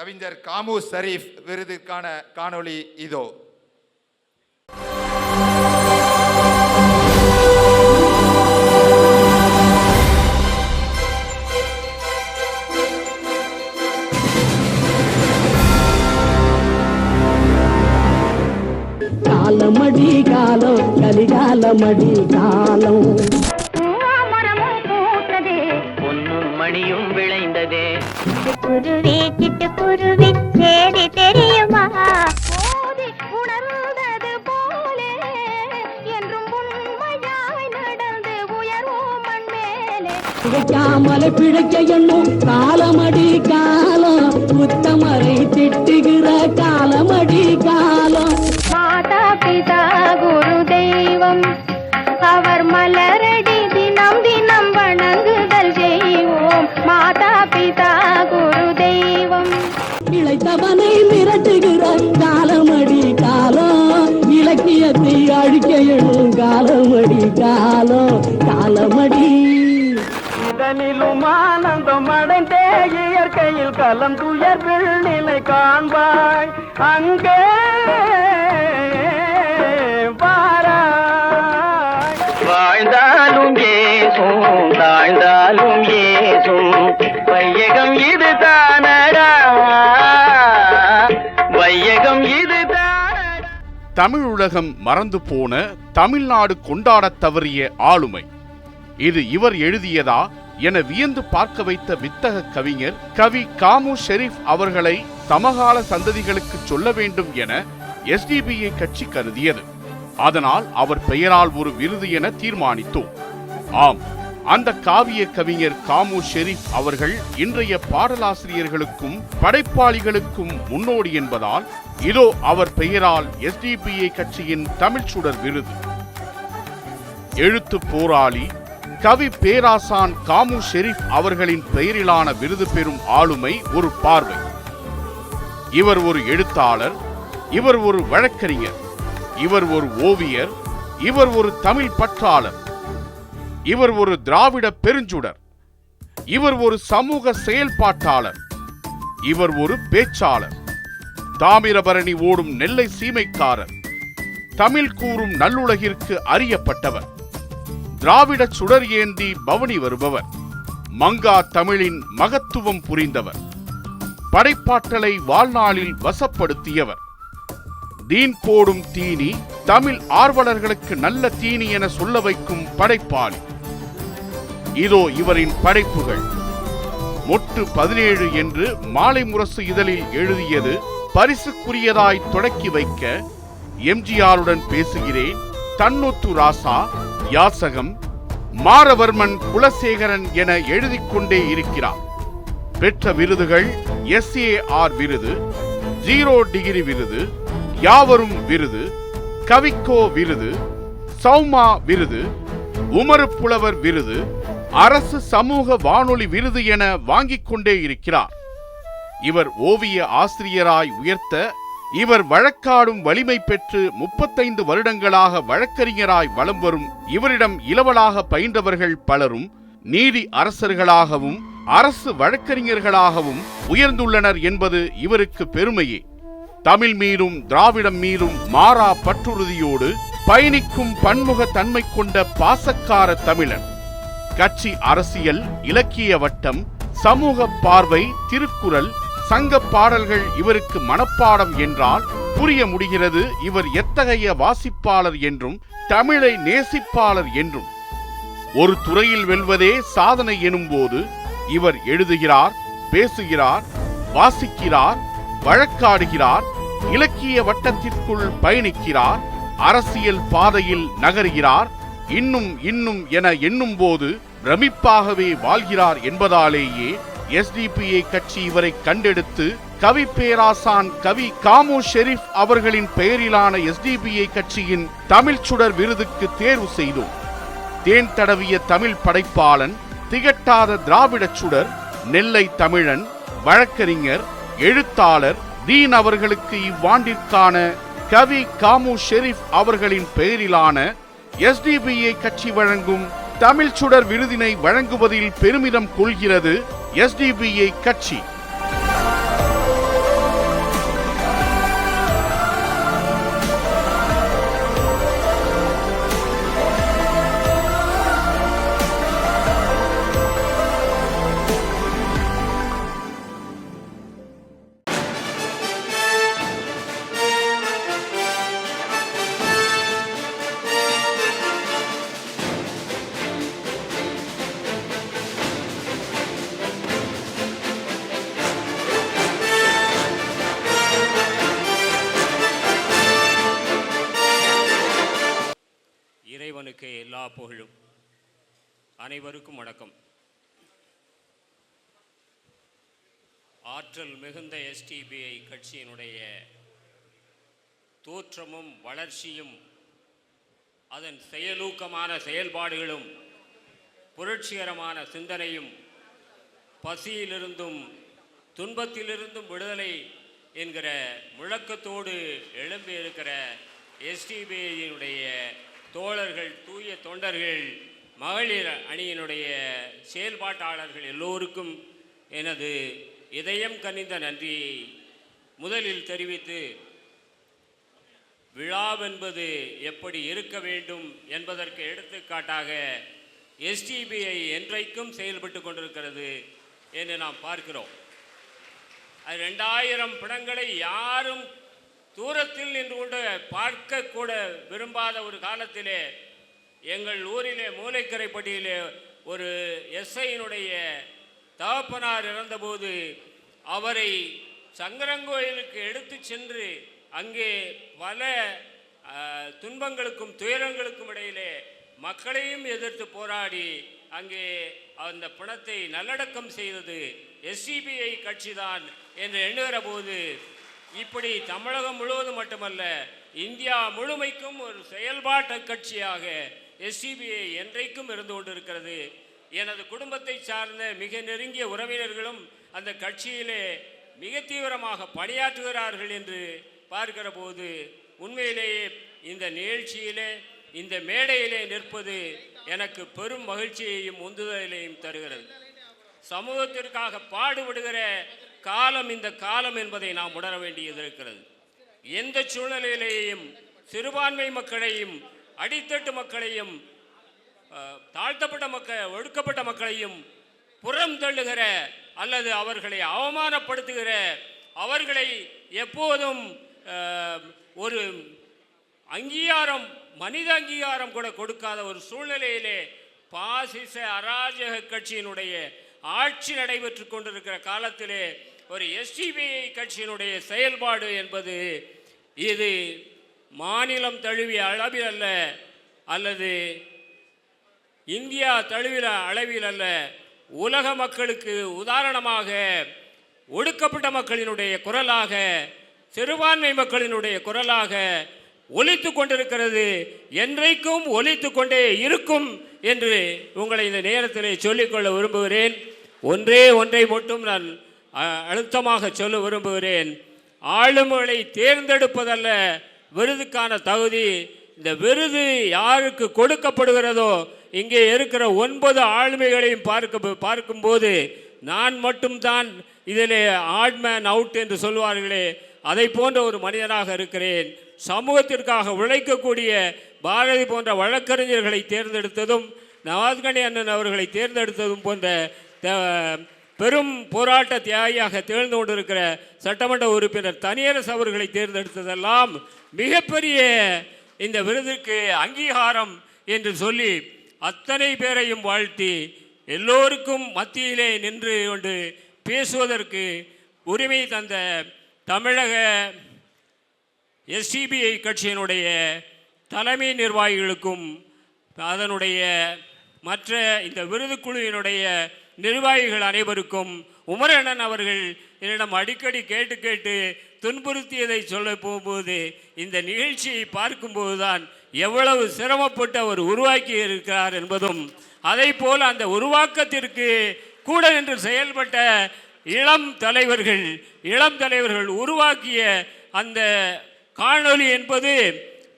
கவிஞர் காமு ஷரீஃப் விருதுக்கான காணொளி இதோ. காலமடி காலம் கலிகாலமடி காலம். குருவி சிட்டுக்குருவி சேதி தெரியுமா? போதி உணர்ந்தது போலே என்றும் உண்மையாய் நடந்து உயர்வோம் மண் மேலே பிழைக்காமல பிழைக்க எண்ணும் காலமடி காலம் உத்தமரை திட்டுகிற காலமடி காலம். மாதா பிதா குரு தெய்வம் அவர் மலரடி தினம் தினம் வணங்குதல் செய்வோம். மாதா பிதா காலமடி காலம் காலமடி. இதனிலும் ஆனந்தம் அடைந்தே இயற்கையில் கலம் துயர் நிலை காண்பாய். அங்கே தமிழுலகம் மறந்து போன தமிழ்நாடு கொண்டாடத் தவறிய ஆளுமை. இது இவர் எழுதியதா என வியந்து பார்க்க வைத்த வித்தக கவிஞர் கவி காமு ஷெரீப் அவர்களை சமகால சந்ததிகளுக்கு சொல்ல வேண்டும் என எஸ்டிபிஐ கட்சி கருதியது. அதனால் அவர் பெயரால் ஒரு விருது என தீர்மானித்தோம். ஆம் அந்த காவிய கவிஞர் காமு ஷெரீப் அவர்கள் இன்றைய பாடலாசிரியர்களுக்கும் படைப்பாளிகளுக்கும் முன்னோடி என்பதால் இதோ அவர் பெயரால் எஸ்டிபிஐ கட்சியின் தமிழ் சுடர் விருது. எழுத்து போராளி கவி பேராசான் காமு ஷெரீப் அவர்களின் பெயரிலான விருது பெறும் ஆளுமை ஒரு பார்வை. இவர் ஒரு எழுத்தாளர் இவர் ஒரு வழக்கறிஞர் இவர் ஒரு ஓவியர் இவர் ஒரு தமிழ் பற்றாளர். இவர் ஒரு திராவிட பெருஞ்சுடர். இவர் ஒரு சமூக செயல்பாட்டாளர். இவர் ஒரு பேச்சாளர். தாமிரபரணி ஓடும் நெல்லை சீமைக்காரர். தமிழ் கூறும் நல்லுலகிற்கு அறியப்பட்டவர். திராவிட சுடர் ஏந்தி பவனி வருபவர். மங்கா தமிழின் மகத்துவம் புரிந்தவர். படைப்பாற்றலை வாழ்நாளில் வசப்படுத்தியவர். தீன் போடும் தீனி தமிழ் ஆர்வலர்களுக்கு நல்ல தீனி என சொல்ல வைக்கும் படைப்பாளி. இதோ இவரின் படைப்புகள். மொட்டு பதினேழு என்று மாலை முரசு இதழில் எழுதியது பரிசுக்குரியதாய் தொடக்கி வைக்க எம்ஜிஆருடன் பேசுகிறேன் தன்னொத்து ராசா யாசகம் மாரவர்மன் குலசேகரன் என எழுதிக் கொண்டே இருக்கிறார். பெற்ற விருதுகள் எஸ்ஏஆர் விருது ஜீரோ டிகிரி விருது யாவரும் விருது கவிக்கோ விருது சௌமா விருது உமறு புலவர் விருது அரசு சமூக வானொலி விருது என வாங்கிக் கொண்டே இருக்கிறார். இவர் ஓவிய ஆசிரியராய் உயர்த்த இவர் வழக்காடும் வலிமை பெற்று முப்பத்தைந்து வருடங்களாக வழக்கறிஞராய் வலம் வரும் இவரிடம் இளவலாக பயின்றவர்கள் பலரும் நீதி அரசர்களாகவும் அரசு வழக்கறிஞர்களாகவும் உயர்ந்துள்ளனர் என்பது இவருக்கு பெருமையே. தமிழ் மீதும் திராவிடம் மீதும் மாறா பற்றுறுதியோடு பயணிக்கும் பன்முக தன்மை கொண்ட பாசக்கார தமிழன். கட்சி அரசியல் இலக்கிய வட்டம் சமூக பார்வை திருக்குறள் சங்க பாடல்கள் இவருக்கு மனப்பாடம் என்றால் புரிய முடிகிறது இவர் எத்தகைய வாசிப்பாளர் என்றும் தமிழை நேசிப்பாளர் என்றும். ஒரு துறையில் வெல்வதே சாதனை எனும்போது இவர் எழுதுகிறார் பேசுகிறார் வாசிக்கிறார் வழக்காடுகிறார் இலக்கிய வட்டத்திற்குள் பயணிக்கிறார் அரசியல் பாதையில் நகர்கிறார் இன்னும் இன்னும் என எண்ணும்போது பிரமிப்பாகவே வாழ்கிறார் என்பதாலேயே எஸ்டிபிஐ கட்சி இவரை கண்டெடுத்து கவி பேராசான் கவி காமு ஷெரீப் அவர்களின் பெயரிலான எஸ்டிபிஐ கட்சியின் தமிழ் சுடர் விருதுக்கு தேர்வு செய்தோம். தேன் தடவிய தமிழ் படைப்பாளன் திகட்டாத திராவிடச் சுடர் நெல்லை தமிழன் வழக்கறிஞர் எழுத்தாளர் தீன் அவர்களுக்கு இவ்வாண்டிற்கான கவி காமு ஷெரீப் அவர்களின் பெயரிலான எஸ்டிபிஐ கட்சி வழங்கும் தமிழ் சுடர் விருதினை வழங்குவதில் பெருமிதம் கொள்கிறது எஸ்டிபிஐ கட்சி. அனைவருக்கும் வணக்கம். ஆற்றல் மிகுந்த எஸ்டிபிஐ கட்சியினுடைய தோற்றமும் வளர்ச்சியும் அதன் செயலூக்கமான செயல்பாடுகளும் புரட்சிகரமான சிந்தனையும் பசியிலிருந்தும் துன்பத்திலிருந்தும் விடுதலை என்கிற முழக்கத்தோடு எழும்பியிருக்கிற எஸ்டிபிஐயினுடைய தோழர்கள் தூய தொண்டர்கள் மகளிர் அணியினுடைய செயல்பாட்டாளர்கள் எல்லோருக்கும் எனது இதயம் கனிந்த நன்றியை முதலில் தெரிவித்து விழாவென்பது எப்படி இருக்க வேண்டும் என்பதற்கு எடுத்துக்காட்டாக எஸ்டிபிஐ என்றைக்கும் செயல்பட்டு கொண்டிருக்கிறது என்று நாம் பார்க்கிறோம். அது ரெண்டாயிரம் படங்களை யாரும் தூரத்தில் நின்று கொண்டு பார்க்கக்கூட விரும்பாத ஒரு காலத்திலே எங்கள் ஊரிலே மூளைக்கரைப்பட்டியிலே ஒரு எஸ்ஐயினுடைய தகப்பனார் இறந்தபோது அவரை சங்கரங்கோயிலுக்கு எடுத்து சென்று அங்கே பல துன்பங்களுக்கும் துயரங்களுக்கும் இடையிலே மக்களையும் எதிர்த்து போராடி அங்கே அந்த பணத்தை நல்லடக்கம் செய்தது எஸ்சிபிஐ கட்சிதான் என்று எண்ணுகிற போது இப்படி தமிழகம் முழுவதும் மட்டுமல்ல இந்தியா முழுமைக்கும் ஒரு செயல்பாட்டு கட்சியாக எஸ்சிபிஐ என்றைக்கும் இருந்து கொண்டிருக்கிறது. எனது குடும்பத்தை சார்ந்த மிக நெருங்கிய உறவினர்களும் அந்த கட்சியிலே மிக தீவிரமாக பணியாற்றுகிறார்கள் என்று பார்க்கிற போது உண்மையிலேயே இந்த நிகழ்ச்சியிலே இந்த மேடையிலே நிற்பது எனக்கு பெரும் மகிழ்ச்சியையும் உந்துதலையும் தருகிறது. சமூகத்திற்காக பாடுபடுகிற காலம் இந்த காலம் என்பதை நாம் உணர வேண்டியது இருக்கிறது. எந்த சூழ்நிலையிலேயும் சிறுபான்மை மக்களையும் அடித்தட்டு மக்களையும் தாழ்த்தப்பட்ட மக்கள் ஒடுக்கப்பட்ட மக்களையும் புறம் தள்ளுகிற அல்லது அவர்களை அவமானப்படுத்துகிற அவர்களை எப்போதும் ஒரு அங்கீகாரம் மனித அங்கீகாரம் கூட கொடுக்காத ஒரு சூழ்நிலையிலே பாசிச அராஜக கட்சியினுடைய ஆட்சி நடைபெற்று கொண்டிருக்கிற காலத்திலே ஒரு எஸ்டிபிஐ கட்சியினுடைய செயல்பாடு என்பது இது மாநிலம் தழுவிய அளவில் அல்ல அல்லது இந்தியா தழுவிய அளவில் அல்ல உலக மக்களுக்கு உதாரணமாக ஒடுக்கப்பட்ட மக்களினுடைய குரலாக சிறுபான்மை மக்களினுடைய குரலாக ஒலித்து கொண்டிருக்கிறது. என்றைக்கும் ஒலித்து கொண்டே இருக்கும் என்று உங்களை இந்த நேரத்தில் சொல்லிக்கொள்ள விரும்புகிறேன். ஒன்றே ஒன்றை மட்டும் நான் அ, அழுத்தமாக சொல்ல விரும்புகிறேன். ஆளுமைகளை தேர்ந்தெடுப்பதல்ல விருதுக்கான தகுதி இந்த விருது யாருக்கு கொடுக்கப்படுகிறதோ இங்கே இருக்கிற ஒன்பது ஆளுமைகளையும் பார்க்க பார்க்கும்போது நான் மட்டும்தான் இதிலே ஆட்மேன் அவுட் என்று சொல்வார்களே அதை போன்ற ஒரு மனிதனாக இருக்கிறேன். சமூகத்திற்காக உழைக்கக்கூடிய பாரதி போன்ற வழக்கறிஞர்களை தேர்ந்தெடுத்ததும் நவாஸ்கனி அண்ணன் அவர்களை தேர்ந்தெடுத்ததும் போன்ற பெரும் போராட்ட தியாகியாக திகழ்ந்து கொண்டிருக்கிற சட்டமன்ற உறுப்பினர் தனியரசு அவர்களை தேர்ந்தெடுத்ததெல்லாம் மிகப்பெரிய இந்த விருதுக்கு அங்கீகாரம் என்று சொல்லி அத்தனை பேரையும் வாழ்த்தி எல்லோருக்கும் மத்தியிலே நின்று கொண்டு பேசுவதற்கு உரிமை தந்த தமிழக எஸ்டிபிஐ கட்சியினுடைய தலைமை நிர்வாகிகளுக்கும் அதனுடைய மற்ற இந்த விருதுக்குழுவினுடைய நிர்வாகிகள் அனைவருக்கும் உமரண்ணன் அவர்கள் என்னிடம் அடிக்கடி கேட்டு கேட்டு துன்புறுத்தியதை சொல்ல போகும்போது இந்த நிகழ்ச்சியை பார்க்கும்போது தான் எவ்வளவு சிரமப்பட்டு அவர் உருவாக்கி இருக்கிறார் என்பதும் அதை போல் அந்த உருவாக்கத்திற்கு கூட நின்று செயல்பட்ட இளம் தலைவர்கள் இளம் தலைவர்கள் உருவாக்கிய அந்த காணொளி என்பது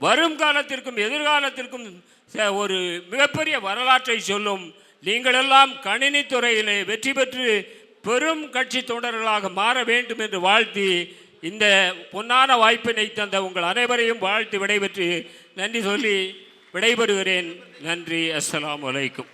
வரும் காலத்திற்கும் எதிர்காலத்திற்கும் ச- ஒரு மிகப்பெரிய வரலாற்றை சொல்லும் நீங்களெல்லாம் கணினி துறையிலே வெற்றி பெற்று பெரும் கட்சி தொண்டர்களாக மாற வேண்டும் என்று வாழ்த்தி இந்த பொன்னான வாய்ப்பினை தந்த உங்கள் அனைவரையும் வாழ்த்து விடைபெற்று நன்றி சொல்லி விடைபெறுகிறேன். நன்றி. அஸ்லாம் வலைக்கும்